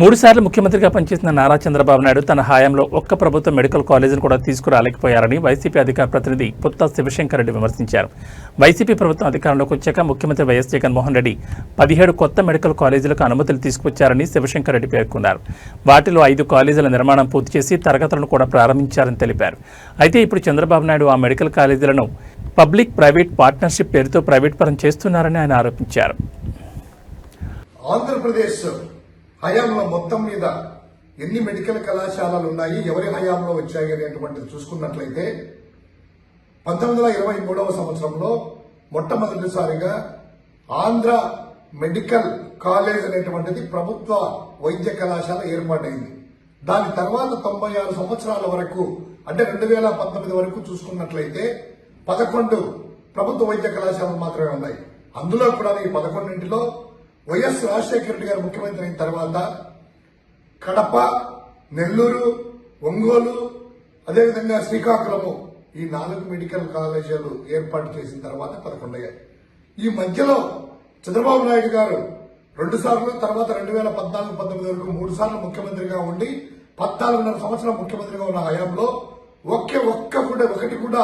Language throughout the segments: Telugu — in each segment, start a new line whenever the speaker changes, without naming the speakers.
మూడుసార్లు ముఖ్యమంత్రిగా పనిచేసిన నారా చంద్రబాబు నాయుడు తన హయాంలో ఒక్క ప్రభుత్వ మెడికల్ కాలేజీని కూడా తీసుకురాలేకపోయారని వైసీపీ అధికార ప్రతినిధి పుత్త శివశంకర్ రెడ్డి విమర్శించారు. వైసీపీ ప్రభుత్వం అధికారంలోకి వచ్చాక ముఖ్యమంత్రి వైఎస్ జగన్మోహన్ రెడ్డి పదిహేడు కొత్త మెడికల్ కాలేజీలకు అనుమతులు తీసుకొచ్చారని శివశంకర్ రెడ్డి పేర్కొన్నారు. వాటిలో ఐదు కాలేజీల నిర్మాణం పూర్తి చేసి తరగతులను కూడా ప్రారంభించారని తెలిపారు. అయితే ఇప్పుడు చంద్రబాబు నాయుడు ఆ మెడికల్ కాలేజీలను పబ్లిక్ ప్రైవేట్ పార్ట్నర్షిప్ పేరుతో ప్రైవేట్ పరం చేస్తున్నారని ఆయన ఆరోపించారు.
ఆంధ్రప్రదేశ్ హయాంలో మొత్తం మీద ఎన్ని మెడికల్ కళాశాలలు ఉన్నాయి ఎవరి హయాంలో వచ్చాయి అనేటువంటిది చూసుకున్నట్లయితే పంతొమ్మిది వందల ఇరవై మూడవ సంవత్సరంలో మొట్టమొదటిసారిగా ఆంధ్ర మెడికల్ కాలేజ్ అనేటువంటిది ప్రభుత్వ వైద్య కళాశాల ఏర్పాటైంది. దాని తర్వాత తొంభై ఆరు సంవత్సరాల వరకు అంటే రెండు వేల పంతొమ్మిది వరకు చూసుకున్నట్లయితే పదకొండు ప్రభుత్వ వైద్య కళాశాలలు మాత్రమే ఉన్నాయి. అందులో కూడా ఈ పదకొండింటిలో వైఎస్ రాజశేఖర రెడ్డి గారు ముఖ్యమంత్రి అయిన తర్వాత కడప నెల్లూరు ఒంగోలు అదేవిధంగా శ్రీకాకుళము ఈ నాలుగు మెడికల్ కాలేజీలు ఏర్పాటు చేసిన తర్వాత పదకొండయ్యాయి. ఈ మధ్యలో చంద్రబాబు నాయుడు గారు రెండు సార్లు తర్వాత రెండు వేల పద్నాలుగు పంతొమ్మిది వరకు మూడు సార్లు ముఖ్యమంత్రిగా ఉండి పద్నాలుగున్నర సంవత్సరం ముఖ్యమంత్రిగా ఉన్న హయాంలో ఒకే ఒక్క కూడా ఒకటి కూడా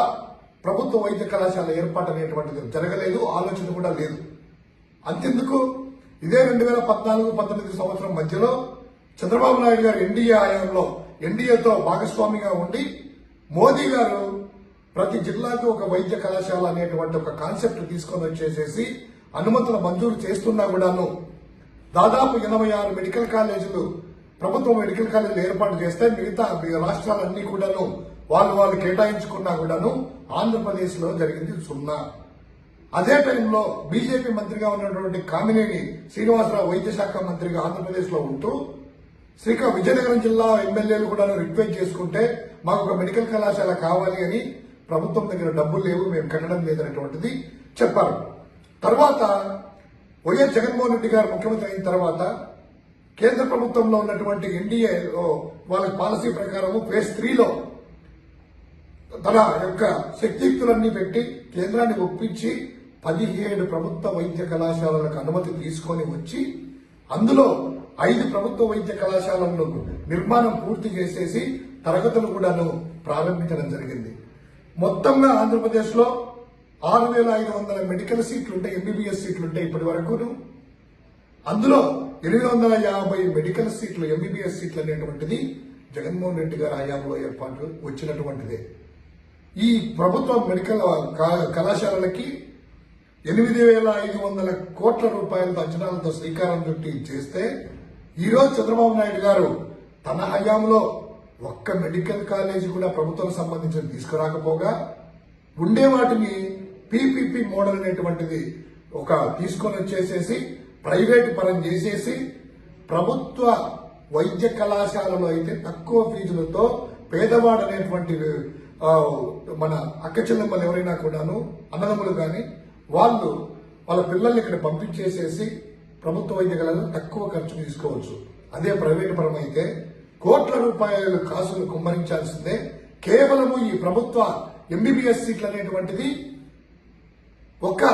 ప్రభుత్వ వైద్య కళాశాల ఏర్పాటు అనేటువంటిది జరగలేదు ఆలోచన కూడా లేదు. అంతెందుకు? ఇదే రెండు వేల పద్నాలుగు పంతొమ్మిది సంవత్సరం మధ్యలో చంద్రబాబు నాయుడు గారు ఎన్డీఏ హయాంలో ఎన్డీఏతో భాగస్వామిగా ఉండి మోదీ గారు ప్రతి జిల్లాకు ఒక వైద్య కళాశాల అనేటువంటి ఒక కాన్సెప్ట్ తీసుకొని వచ్చేసేసి అనుమతులు మంజూరు చేస్తున్నా కూడాను దాదాపు ఎనభై ఆరు మెడికల్ కాలేజీలు ప్రభుత్వ మెడికల్ కాలేజీలు ఏర్పాటు చేస్తే మిగతా రాష్ట్రాలన్నీ కూడాను వాళ్ళు వాళ్ళు కేటాయించుకున్నా కూడాను ఆంధ్రప్రదేశ్లో జరిగింది సున్నా. అదే టైంలో బీజేపీ మంత్రిగా ఉన్నటువంటి కామినేని శ్రీనివాసరావు వైద్య శాఖ మంత్రిగా ఆంధ్రప్రదేశ్లో ఉంటూ శ్రీకా విజయనగరం జిల్లా ఎమ్మెల్యేలు కూడా రిక్వెస్ట్ చేసుకుంటే మాకు ఒక మెడికల్ కళాశాల కావాలి అని ప్రభుత్వం దగ్గర డబ్బులు లేవు మేము కట్టడం లేదనేటువంటిది చెప్పారు. తర్వాత వైఎస్ జగన్మోహన్ రెడ్డి గారు ముఖ్యమంత్రి అయిన తర్వాత కేంద్ర ప్రభుత్వంలో ఉన్నటువంటి ఎన్డీఏ వాళ్ళ పాలసీ ప్రకారము ఫేజ్ త్రీలో తన యొక్క శక్తియుక్తులన్నీ పెట్టి కేంద్రాన్ని ఒప్పించి పదిహేడు ప్రభుత్వ వైద్య కళాశాలలకు అనుమతి తీసుకొని వచ్చి అందులో ఐదు ప్రభుత్వ వైద్య కళాశాలలను నిర్మాణం పూర్తి చేసేసి తరగతులు కూడాను ప్రారంభించడం జరిగింది. మొత్తంగా ఆంధ్రప్రదేశ్లో ఆరు వేల ఐదు వందల మెడికల్ సీట్లు ఉంటాయి ఎంబీబీఎస్ సీట్లు ఉంటాయి ఇప్పటి వరకును. అందులో ఎనిమిది వందల యాభై మెడికల్ సీట్లు ఎంబీబీఎస్ సీట్లు అనేటువంటిది జగన్మోహన్ రెడ్డి గారి హయాంలో ఏర్పాటు వచ్చినటువంటిదే. ఈ ప్రభుత్వ మెడికల్ కళాశాలలకి ఎనిమిది వేల ఐదు వందల కోట్ల రూపాయలతో అంచనాలతో శ్రీకారం చుట్టి చేస్తే ఈరోజు చంద్రబాబు నాయుడు గారు తన హయాంలో ఒక్క మెడికల్ కాలేజీ కూడా ప్రభుత్వం సంబంధించిన తీసుకురాకపోగా ఉండే వాటిని పీపీపీ మోడల్ అనేటువంటిది ఒక తీసుకొని వచ్చేసేసి ప్రైవేట్ పరం చేసేసి ప్రభుత్వ వైద్య కళాశాలలో అయితే తక్కువ ఫీజులతో పేదవాడు అనేటువంటి మన అక్క చెల్లెమ్మలు ఎవరైనా కూడాను అన్నదమ్ములు కానీ వాళ్ళు వాళ్ళ పిల్లల్ని ఇక్కడ పంపించేసేసి ప్రభుత్వ వైద్య తక్కువ ఖర్చు తీసుకోవచ్చు. అదే ప్రైవేట్ పరం అయితే కోట్ల రూపాయల కాసులు కుమ్మరించాల్సిందే. కేవలము ఈ ప్రభుత్వ ఎంబీబీఎస్ సీట్లు అనేటువంటిది ఒక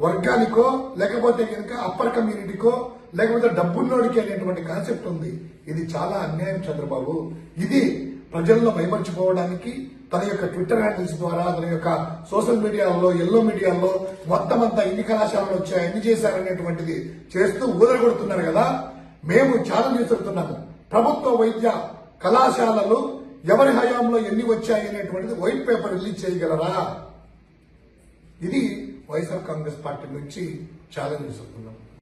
వర్గానికో లేకపోతే కనుక అప్పర్ కమ్యూనిటీకో లేకపోతే డబ్బున్నోడికి అనేటువంటి కాన్సెప్ట్ ఉంది. ఇది చాలా అన్యాయం చంద్రబాబు. ఇది ప్రజల్లో మైమర్చిపోవడానికి తన యొక్క ట్విట్టర్ హ్యాండిల్స్ ద్వారా తన యొక్క సోషల్ మీడియాలో ఎల్లో మీడియాలో మొత్తం అంతా ఎన్ని కళాశాలలు వచ్చాయి ఎన్ని చేశారనేటువంటిది చేస్తూ ఊదరగొడుతున్నారు కదా. మేము ఛాలెంజ్ చేస్తున్నాము ప్రభుత్వ వైద్య కళాశాలలు ఎవరి హయాంలో ఎన్ని వచ్చాయి అనేటువంటిది వైట్ పేపర్ రిలీజ్ చేయగలరా? ఇది వైఎస్ఆర్ కాంగ్రెస్ పార్టీ నుంచి ఛాలెంజ్ చేస్తున్నాం